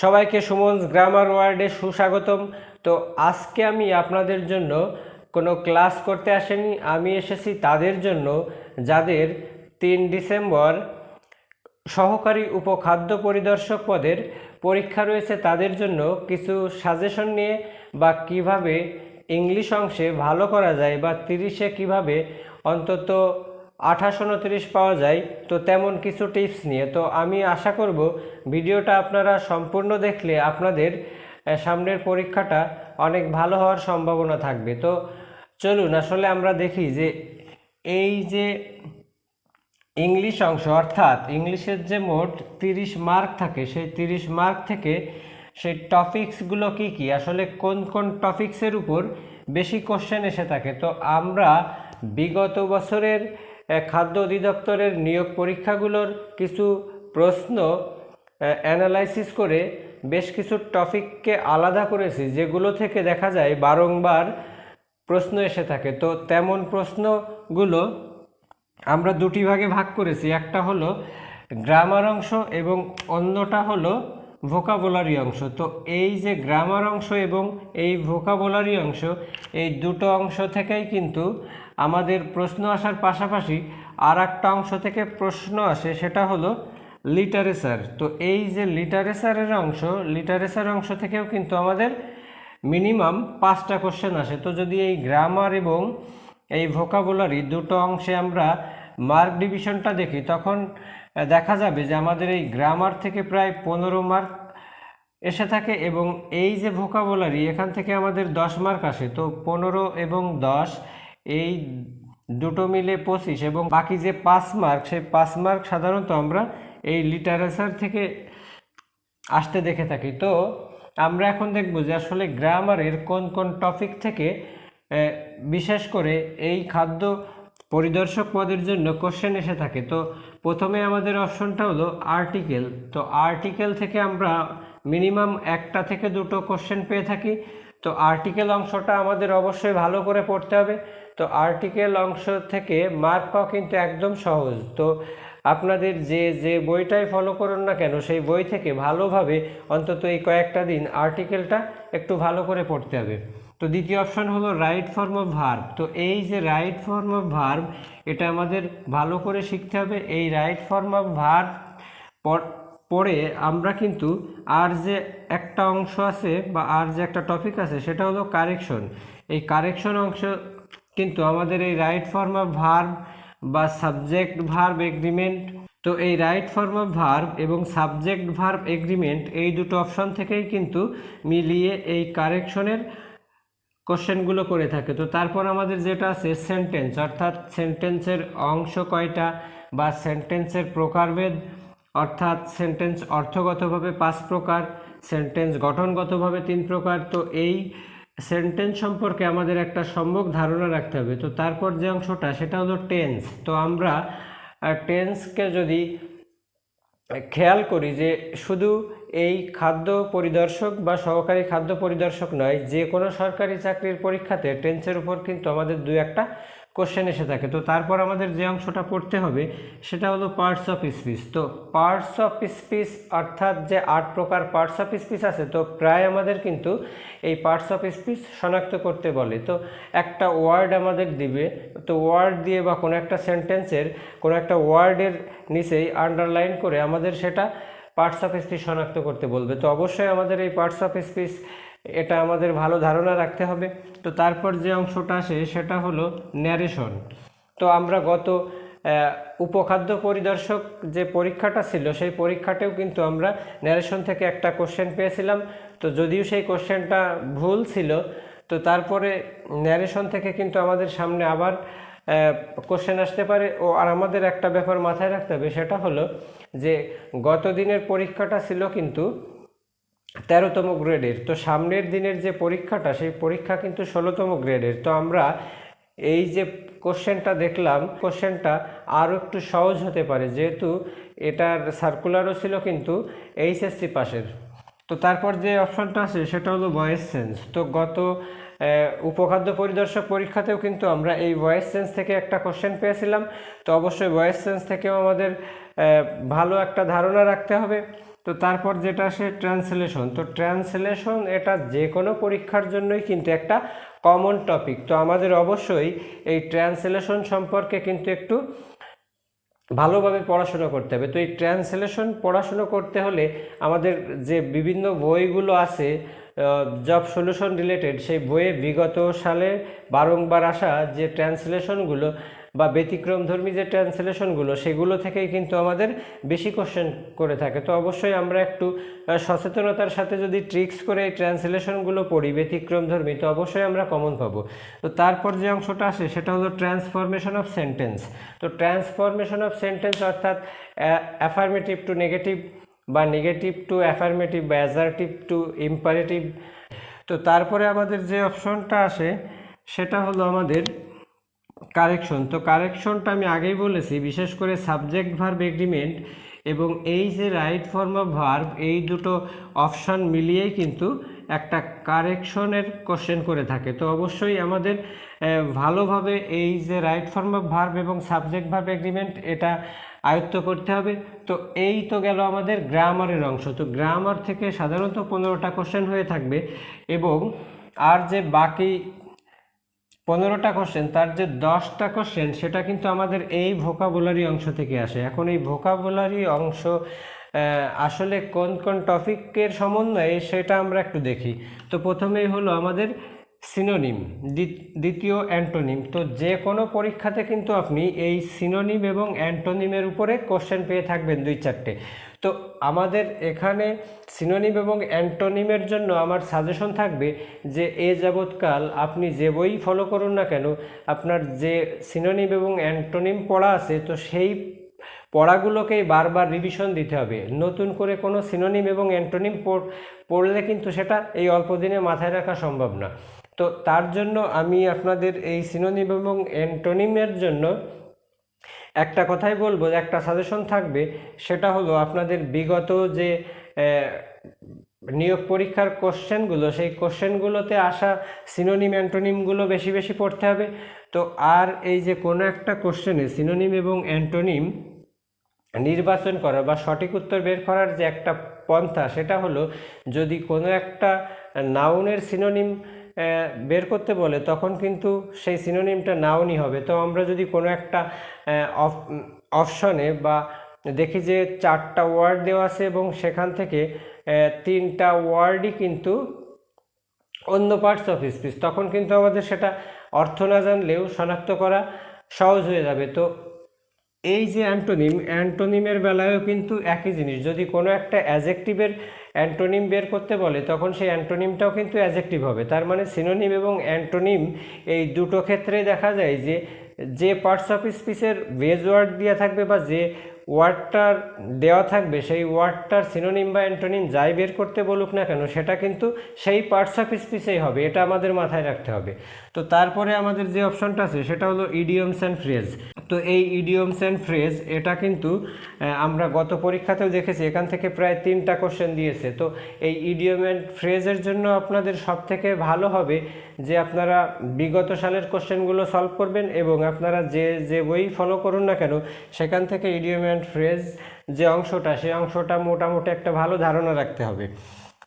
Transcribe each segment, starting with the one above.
সবাইকে সুমনস গ্রামার ওয়ার্ডে সুস্বাগতম। তো আজকে আমি আপনাদের জন্য কোনো ক্লাস করতে আসেনি। আমি এসেছি তাদের জন্য, যাদের তিন ডিসেম্বর সহকারী উপখাদ্য পরিদর্শক পদের পরীক্ষা রয়েছে, তাদের জন্য কিছু সাজেশন নিয়ে বা কীভাবে ইংলিশ অংশে ভালো করা যায় বা তিরিশে কীভাবে অন্তত আঠাশ উনত্রিশ পাওয়া যায়, তো তেমন কিছু টিপস নিয়ে। তো আমি আশা করব ভিডিওটা আপনারা সম্পূর্ণ দেখলে আপনাদের সামনের পরীক্ষাটা অনেক ভালো হওয়ার সম্ভাবনা থাকবে। তো চলুন, আসলে আমরা দেখি যে এই যে ইংলিশ অংশ, অর্থাৎ ইংলিশের যে মোট তিরিশ মার্ক থাকে, সেই তিরিশ মার্ক থেকে সেই টপিকসগুলো কি কি? আসলে কোন কোন টপিকসের উপর বেশি কোশ্চেন এসে থাকে? তো আমরা বিগত বছরের খাদ্য অধিদপ্তরের নিয়োগ পরীক্ষাগুলোর কিছু প্রশ্ন অ্যানালাইসিস করে বেশ কিছু টপিককে আলাদা করেছি, যেগুলো থেকে দেখা যায় বারংবার প্রশ্ন এসে থাকে। তো তেমন প্রশ্নগুলো আমরা দুটি ভাগে ভাগ করেছি। একটা হলো গ্রামার অংশ এবং অন্যটা হলো ভোকাবুলারি অংশ। তো এই যে গ্রামার অংশ এবং এই ভোকাবুলারি অংশ, এই দুটো অংশ থেকেই কিন্তু আমাদের প্রশ্ন আসার পাশাপাশি আর একটা অংশ থেকে প্রশ্ন আসে, সেটা হলো লিটারেচার তো এই যে লিটারেচারের অংশ লিটারেচার অংশ থেকেও কিন্তু আমাদের মিনিমাম পাঁচটা কোশ্চেন আসে। তো যদি এই গ্রামার এবং এই ভোকাবুলারি দুটো অংশে আমরা মার্ক ডিভিশনটা দেখি, তখন দেখা যাবে যে আমাদের এই গ্রামার থেকে প্রায় পনেরো মার্ক এসে থাকে এবং এই যে ভোকাবুলারি এখান থেকে আমাদের দশ মার্ক আসে। তো পনেরো এবং দশ, এই দুটো মিলে পঁচিশ এবং বাকি যে পাঁচ মার্ক সেই পাঁচ মার্ক সাধারণত আমরা এই লিটারেচার থেকে আসতে দেখে থাকি। তো আমরা এখন দেখব যে আসলে গ্রামারের কোন কোন টপিক থেকে বিশেষ করে এই খাদ্য পরিদর্শক পদের জন্য কোশ্চেন এসে থাকে। তো প্রথমে আমাদের অপশনটা হলো আর্টিকেল তো আর্টিকেল থেকে আমরা মিনিমাম একটা থেকে দুটো কোশ্চেন পেয়ে থাকি। তো আর্টিকেল অংশটা আমাদের অবশ্যই ভালো করে পড়তে হবে। তো আর্টিকেল অংশ থেকে মার্ক পাওয়া কিন্তু একদম সহজ। তো আপনাদের যে যে বইটাই ফলো করুন না কেন, সেই বই থেকে ভালোভাবে অন্তত এই কয়েকটা দিন আর্টিকেলটা একটু ভালো করে পড়তে হবে। তো দ্বিতীয় অপশন হলো রাইট ফর্ম অফ ভার্ব তো এই যে রাইট ফর্ম অফ ভার্ব এটা আমাদের ভালো করে শিখতে হবে। এই রাইট ফর্ম অফ ভার্ব পড়ে আমরা কিন্তু আর যে একটা অংশ আছে বা আর যে একটা টপিক আছে, সেটা হলো কারেকশন এই কারেকশন অংশ কিন্তু আমাদের এই রাইট ফর্ম অফ ভার্ব বা সাবজেক্ট ভার্ব এগ্রিমেন্ট তো এই রাইট ফর্ম অফ ভার্ব এবং সাবজেক্ট ভার্ব এগ্রিমেন্ট এই দুটো অপশন থেকেই কিন্তু মিলিয়ে এই কারেকশনের কোশ্চেনগুলো করে থাকে। তো তারপর আমাদের যেটা আছে সেন্টেন্স অর্থাৎ সেন্টেন্সের অংশ কয়টা বা সেন্টেন্সের প্রকারভেদ, অর্থাৎ সেন্টেন্স অর্থগতভাবে পাঁচ প্রকার সেন্টেন্স গঠনগতভাবে তিন প্রকার। তো এই সেন্টেন্স সম্পর্কে আমাদের একটা সম্যক ধারণা রাখতে হবে। তো তারপর যে অংশটা, সেটা হলো টেন্স তো আমরা টেন্সকে যদি খেয়াল করি যে শুধু এই খাদ্য পরিদর্শক বা সহকারী খাদ্য পরিদর্শক নয়, যে কোনো সরকারি চাকরির পরীক্ষাতে টেন্সের উপর কিন্তু আমাদের দু একটা কোশ্চেন এসে থাকে। তো তারপর আমাদের যে অংশটা পড়তে হবে, সেটা হলো পার্টস অফ স্পিচ তো পার্টস অফ স্পিচ অর্থাৎ যে আট প্রকার পার্টস অফ স্পিচ আছে, তো প্রায় আমাদের কিন্তু এই পার্টস অফ স্পিচ শনাক্ত করতে বলে। তো একটা ওয়ার্ড আমাদের দিবে, তো ওয়ার্ড দিয়ে বা কোনো একটা সেন্টেন্সের কোনো একটা ওয়ার্ডের নিচেই আন্ডারলাইন করে আমাদের সেটা পার্টস অফ স্পিচ শনাক্ত করতে বলবে। তো অবশ্যই আমাদের এই পার্টস অফ স্পিচ এটা আমাদের ভালো ধারণা রাখতে হবে। তো তারপর যে অংশটা আসে সেটা হলো ন্যারেশন তো আমরা গত উপখাদ্য পরিদর্শক যে পরীক্ষাটা ছিল, সেই পরীক্ষাতেও কিন্তু আমরা ন্যারেশন থেকে একটা কোশ্চেন পেয়েছিলাম। তো যদিও সেই কোশ্চেনটা ভুল ছিল, তো তারপরে ন্যারেশন থেকে কিন্তু আমাদের সামনে আবার কোশ্চেন আসতে পারে। ও আর আমাদের একটা ব্যাপার মাথায় রাখতে হবে, সেটা হলো যে গত দিনের পরীক্ষাটা ছিল কিন্তু তেরোতম গ্রেডের। তো সামনের দিনের যে পরীক্ষাটা, সেই পরীক্ষা কিন্তু ষোলোতম গ্রেডের। তো আমরা এই যে কোশ্চেনটা দেখলাম, কোশ্চেনটা আরও একটু সহজ হতে পারে, যেহেতু এটার সার্কুলারও ছিল কিন্তু এইচএসসি পাশের। তো তারপর যে অপশনটা আছে, সেটা হলো ভয়েস সেন্স তো গত উপখাদ্য পরিদর্শক পরীক্ষাতেও কিন্তু আমরা এই ভয়েস সেন্স থেকে একটা কোশ্চেন পেয়েছিলাম। তো অবশ্যই ভয়েস সেন্স থেকেও আমাদের ভালো একটা ধারণা রাখতে হবে। তো তারপর যেটা আসে ট্রান্সলেশন তো ট্রান্সলেশন এটা যে কোনো পরীক্ষার জন্যই কিন্তু একটা কমন টপিক তো আমাদের অবশ্যই এই ট্রান্সলেশন সম্পর্কে কিন্তু একটু ভালোভাবে পড়াশোনা করতে হবে। তো এই ট্রান্সলেশন পড়াশোনা করতে হলে আমাদের যে বিভিন্ন বইগুলো আছে জব সলিউশন রিলেটেড সেই বইয়ে বিগত সালে বারংবার আসা যে ট্রান্সলেশনগুলো বা ব্যতিক্রমধর্মী যে ট্রান্সলেশনগুলো, সেগুলো থেকেই কিন্তু আমাদের বেশি কোশ্চেন করে থাকে। তো অবশ্যই আমরা একটু সচেতনতার সাথে যদি ট্রিক্স করে এই ট্রান্সলেশনগুলো পড়ি, ব্যতিক্রমধর্মী, তো অবশ্যই আমরা কমন পাবো। তো তারপর যে অংশটা আসে, সেটা হলো ট্রান্সফরমেশন অফ সেন্টেন্স তো ট্রান্সফরমেশন অফ সেন্টেন্স অর্থাৎ অ্যাফার্মেটিভ টু নেগেটিভ বা নেগেটিভ টু অ্যাফার্মেটিভ বা অ্যাজার্টিভ টু ইম্পারেটিভ তো তারপরে আমাদের যে অপশনটা আসে, সেটা হলো আমাদের কারেকশন তো কারেকশনটা আমি আগেই বলেছি, বিশেষ করে সাবজেক্ট ভার্ব এগ্রিমেন্ট এবং এই যে রাইট ফর্ম অফ ভার্ব এই দুটো অপশান মিলিয়েই কিন্তু একটা কারেকশনের কোশ্চেন করে থাকে। তো অবশ্যই আমাদের ভালোভাবে এই যে রাইট ফর্ম অফ ভার্ব এবং সাবজেক্ট ভার্ব এগ্রিমেন্ট এটা আয়ত্ত করতে হবে। তো এই তো গেল আমাদের গ্রামারের অংশ। তো গ্রামার থেকে সাধারণত পনেরোটা কোশ্চেন হয়ে থাকবে এবং আর যে বাকি পনেরোটা কোশ্চেন তার যে দশটা কোশ্চেন সেটা কিন্তু আমাদের এই ভোকাবুলারি অংশ থেকে আসে। এখন এই ভোকাবুলারি অংশ আসলে কোন কোন টপিকের সমন্বয়ে সেটা আমরা একটু দেখি। তো প্রথমেই হলো আমাদের সিনোনিম দ্বিতীয় অ্যান্টোনিম তো যে কোনো পরীক্ষাতে কিন্তু আপনি এই সিনোনিম এবং অ্যান্টোনিমের উপরে কোশ্চেন পেয়ে থাকবেন দুই চারটে তো আমাদের এখানে সিনোনিম এবং অ্যান্টোনিমের জন্য আমার সাজেশন থাকবে যে এ যাবৎকাল আপনি যে বই ফলো করুন না কেন, আপনার যে সিনোনিম এবং অ্যান্টোনিম পড়া আছে, তো সেই পড়াগুলোকেই বারবার রিভিশন দিতে হবে। নতুন করে কোনো সিনোনিম এবং অ্যান্টোনিম পড়- পড়লে কিন্তু সেটা এই অল্প দিনে মাথায় রাখা সম্ভব না। তো তার জন্য আমি আপনাদের এই সিনোনিম এবং অ্যান্টোনিমের জন্য একটা কথাই বলব, একটা সাজেশন থাকবে, সেটা হলো আপনাদের বিগত যে নিয়োগ পরীক্ষার কোশ্চেনগুলো সেই কোশ্চেনগুলোতে আসা সিনোনিম অ্যান্টোনিমগুলো বেশি বেশি পড়তে হবে। তো আর এই যে কোনো একটা কোশ্চেনে সিনোনিম এবং অ্যান্টোনিম নির্বাচন করা বা সঠিক উত্তর বের করার যে একটা পন্থা, সেটা হলো যদি কোনো একটা নাউনের সিনোনিম বের করতে বলে, তখন কিন্তু সেই সিনোনিমটা নাউনই হবে। তো আমরা যদি কোনো একটা অপশনে বা দেখি যে চারটা ওয়ার্ড দেওয়া আছে এবং সেখান থেকে তিনটা ওয়ার্ডই কিন্তু অন্য পার্টস অফ স্পিচ তখন কিন্তু আমাদের সেটা অর্থ না জানলেও শনাক্ত করা সহজ হয়ে যাবে। তো এই যে অ্যান্টোনিম, অ্যান্টোনিমের বেলায়ও কিন্তু একই জিনিস। যদি কোনো একটা অ্যাজেক্টিভের অ্যান্টোনিম বের করতে বলে, তখন সেই অ্যান্টোনিমটাও কিন্তু অ্যাজেক্টিভ হবে। তার মানে সিনোনিম এবং অ্যান্টোনিম এই দুটো ক্ষেত্রে দেখা যায় যে যে পার্টস অফ স্পিচের বেজ ওয়ার্ড দেওয়া থাকবে বা যে ওয়ার্ডটার দেওয়া থাকবে, সেই ওয়ার্ডটার সিনোনিম বা অ্যান্টোনিম যাই বের করতে বলুক না কেন, সেটা কিন্তু সেই পার্টস অফ স্পিচেই হবে, এটা আমাদের মাথায় রাখতে হবে। তো তারপরে আমাদের যে অপশনটা আছে, সেটা হলো ইডিয়মস অ্যান্ড ফ্রেজ তো এই ইডিয়মস অ্যান্ড ফ্রেজ এটা কিন্তু আমরা গত পরীক্ষাতেও দেখেছি, এখান থেকে প্রায় তিনটা কোশ্চেন দিয়েছে। তো এই ইডিয়ম অ্যান্ড ফ্রেজের জন্য আপনাদের সব থেকে ভালো হবে যে আপনারা বিগত সালের কোশ্চেনগুলো সলভ করবেন এবং আপনারা যে যে বই ফলো করুন না কেন, সেখান থেকে ইডিয়াম অ্যান্ড ফ্রেজ যে অংশটা সেই অংশটা মোটামুটি একটা ভালো ধারণা রাখতে হবে।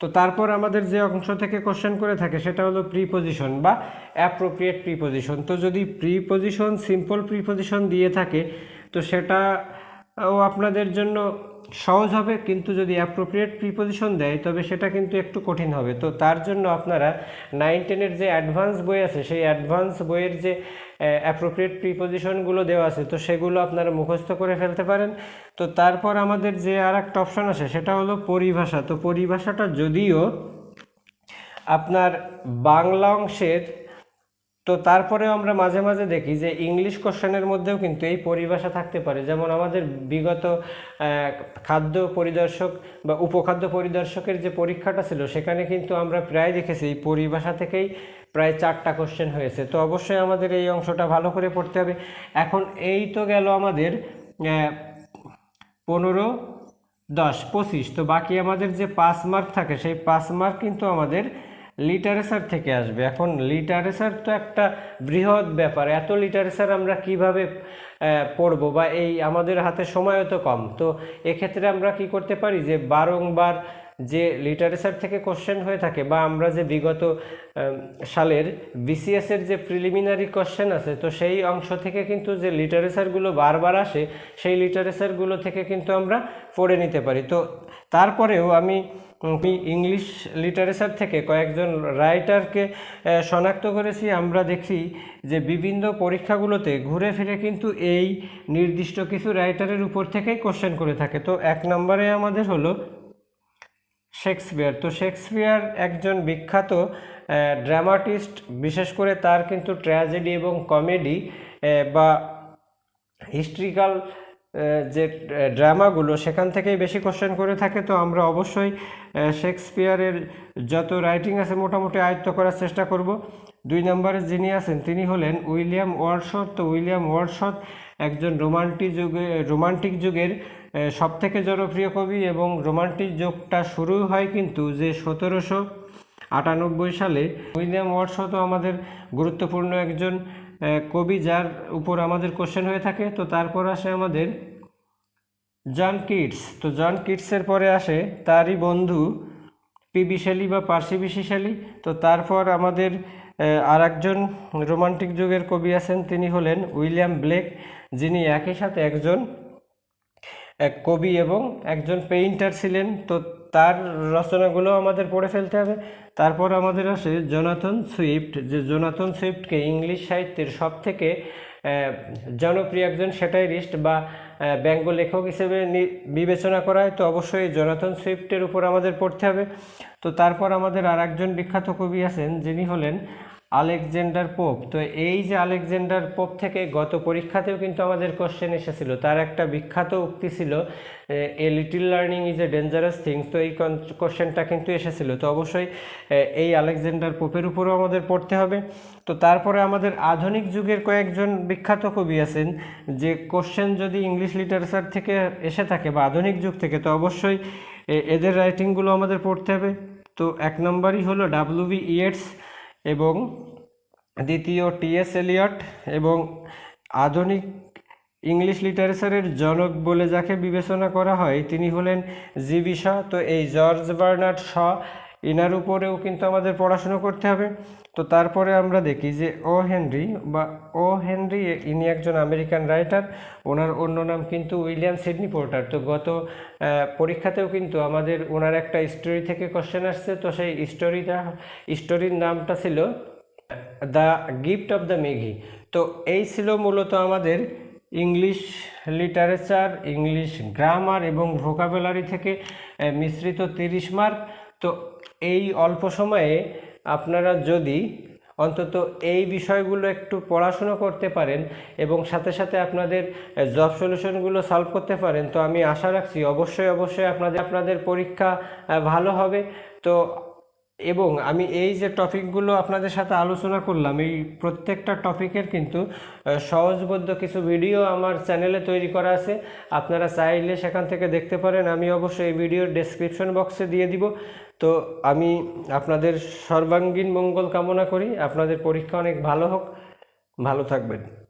তো তারপর আমাদের যে অংশ থেকে কোশ্চেন করে থাকে, সেটা হলো প্রিপোজিশন বা অ্যাপ্রোপ্রিয়েট প্রিপোজিশন তো যদি প্রিপোজিশন সিম্পল প্রিপোজিশন দিয়ে থাকে, তো সেটা ও আপনাদের জন্য সহজ হবে, কিন্তু যদি অ্যাপ্রোপ্রিয়েট প্রিপোজিশন দেয়, তবে সেটা কিন্তু একটু কঠিন হবে। তো তার জন্য আপনারা নাইন টেনের যে অ্যাডভান্স বই আছে, সেই অ্যাডভান্স বইয়ের যে অ্যাপ্রোপ্রিয়েট প্রিপোজিশনগুলো দেওয়া আছে, তো সেগুলো আপনারা মুখস্থ করে ফেলতে পারেন। তো তারপর আমাদের যে আর একটা অপশন আছে, সেটা হলো পরিভাষা। তো পরিভাষাটা যদিও আপনার বাংলা অংশের তো তারপরেও আমরা মাঝে মাঝে দেখি যে ইংলিশ কোশ্চেনের মধ্যেও কিন্তু এই পরিভাষা থাকতে পারে। যেমন আমাদের বিগত খাদ্য পরিদর্শক বা উপখাদ্য পরিদর্শকের যে পরীক্ষাটা ছিল, সেখানে কিন্তু আমরা প্রায় দেখেছি এই পরিভাষা থেকেই প্রায় চারটা কোশ্চেন হয়েছে। তো অবশ্যই আমাদের এই অংশটা ভালো করে পড়তে হবে। এখন এই তো গেল আমাদের পনেরো, দশ, পঁচিশ। তো বাকি আমাদের যে পাঁচ মার্ক থাকে, সেই পাঁচ মার্ক কিন্তু আমাদের লিটারেচার থেকে আসবে। এখন লিটারেচার তো একটা বৃহৎ ব্যাপার। এত লিটারেচার আমরা কীভাবে পড়ব বা এই আমাদের হাতে সময়ও তো কম। তো এক্ষেত্রে আমরা কি করতে পারি যে বারংবার যে লিটারেচার থেকে কোশ্চেন হয়ে থাকে বা আমরা যে বিগত সালের বিসিএসের যে প্রিলিমিনারি কোশ্চেন আছে, তো সেই অংশ থেকে কিন্তু যে লিটারেচারগুলো বারবার আসে, সেই লিটারেচারগুলো থেকে কিন্তু আমরা পড়ে নিতে পারি। তো তারপরেও আমি আমি ইংলিশ লিটারেচার থেকে কয়েকজন রাইটারকে শনাক্ত করেছি। আমরা দেখি যে বিভিন্ন পরীক্ষাগুলোতে ঘুরে ফিরে কিন্তু এই নির্দিষ্ট কিছু রাইটারের উপর থেকেই কোশ্চেন করে থাকে। তো এক নম্বরে আমাদের হলো শেক্সপিয়ার। তো শেক্সপিয়ার একজন বিখ্যাত ড্রামাটিস্ট। বিশেষ করে তার কিন্তু ট্র্যাজেডি এবং কমেডি বা হিস্ট্রিক্যাল যে ড্রামাগুলো সেখান থেকেই বেশি কোশ্চেন করে থাকে, তো আমরা অবশ্যই শেক্সপিয়ারের যত রাইটিং আছে মোটামুটি আয়ত্ত করার চেষ্টা করব। দুই নম্বরে যিনি আছেন, তিনি হলেন উইলিয়াম ওয়ার্ডশট তো উইলিয়াম ওয়ার্ডশট একজন রোমান্টিক যুগে, রোমান্টিক যুগের সব থেকে জনপ্রিয় কবি এবং রোমান্টিক যুগটা শুরু হয় কিন্তু যে সতেরোশো আটানব্বই সালে উইলিয়াম ওয়ার্ডশটও আমাদের গুরুত্বপূর্ণ একজন কবি যার উপর আমাদের কোশ্চেন হয়ে থাকে। তো তারপর আসে আমাদের জন কিটস। তো জন কিটসের পরে আসে তারই বন্ধু শেলি বা পার্সি বিশি শেলি তো তারপর আমাদের আর একজন রোমান্টিক যুগের কবি আছেন, তিনি হলেন উইলিয়াম ব্লেক, যিনি একই সাথে একজন, এক কবি এবং একজন পেইন্টার ছিলেন। তো তার রচনাগুলো আমাদের পড়ে ফেলতে হবে। তারপর আমাদের আছে জোনাথন সুইফট। যে জোনাথন সুইফটকে ইংলিশ সাহিত্যের সব থেকে জনপ্রিয় একজন স্যাটাইরিস্ট বা ব্যঙ্গ লেখক হিসেবে বিবেচনা করা হয়, তো অবশ্যই জোনাথন সুইফটের উপর আমাদের পড়তে হবে। তো তারপর আমাদের আর একজন বিখ্যাত কবি আছেন, যিনি হলেন আলেকজান্ডার পোপ। তো এই যে আলেকজান্ডার পোপ থেকে গত পরীক্ষাতেও কিন্তু আমাদের কোশ্চেন এসেছিল। তার একটা বিখ্যাত উক্তি ছিল, a little learning is a dangerous things তো এই কোশ্চেনটা কিন্তু এসেছিল। তো অবশ্যই এই আলেকজান্ডার পোপের উপরও আমাদের পড়তে হবে। তো তারপরে আমাদের আধুনিক যুগের কয়েকজন বিখ্যাত কবি আছেন, যে কোশ্চেন যদি ইংলিশ লিটারেচার থেকে এসে থাকে বা আধুনিক যুগ থেকে, তো অবশ্যই এদের রাইটিংগুলো আমাদের পড়তে হবে। তো এক নম্বরই হলো ডাব্লিউ বি ইয়েটস এবং দ্বিতীয় টিএস এলিয়ট এবং আধুনিক ইংলিশ লিটারেচারের জনক বলে যাকে বিবেচনা করা হয়, তিনি হলেন জিবি শ। তো এই জর্জ বার্নার্ড শ ইনার উপরেও কিন্তু আমাদের পড়াশুনো করতে হবে। তো তারপরে আমরা দেখি যে ও হেনরি বা ও হেনরি ইনি একজন আমেরিকান রাইটার। ওনার অন্য নাম কিন্তু উইলিয়াম সিডনি পোর্টার। তো গত পরীক্ষাতেও কিন্তু আমাদের ওনার একটা স্টোরি থেকে কোশ্চেন আসছে। তো সেই স্টোরিটা স্টোরির নামটা ছিল the gift of the Magi তো এই ছিল মূলত আমাদের ইংলিশ লিটারেচার ইংলিশ গ্রামার এবং ভোকাবুলারি থেকে মিশ্রিত তিরিশ মার্ক তো এই অল্প সময়ে আপনারা যদি অন্তত এই বিষয়গুলো একটু পড়াশুনো করতে পারেন এবং সাথে সাথে আপনাদের জব সলিউশনগুলো সলভ করতে পারেন তো আমি আশা রাখছি অবশ্যই অবশ্যই আপনাদের আপনাদের পরীক্ষা ভালো হবে। তো এবং আমি এই যে টপিকগুলো আপনাদের সাথে আলোচনা করলাম এই প্রত্যেকটা টপিকের কিন্তু আহ, সহজবোধ্য কিছু ভিডিও আমার চ্যানেলে তৈরি করা আছে। আপনারা চাইলে সেখান থেকে দেখতে পারেন আমি অবশ্যই এই ভিডিওর ডেসক্রিপশন বক্সে দিয়ে দিব। তো আমি আপনাদের সর্বাঙ্গীন মঙ্গল কামনা করি। আপনাদের পরীক্ষা অনেক ভালো হোক। ভালো থাকবেন।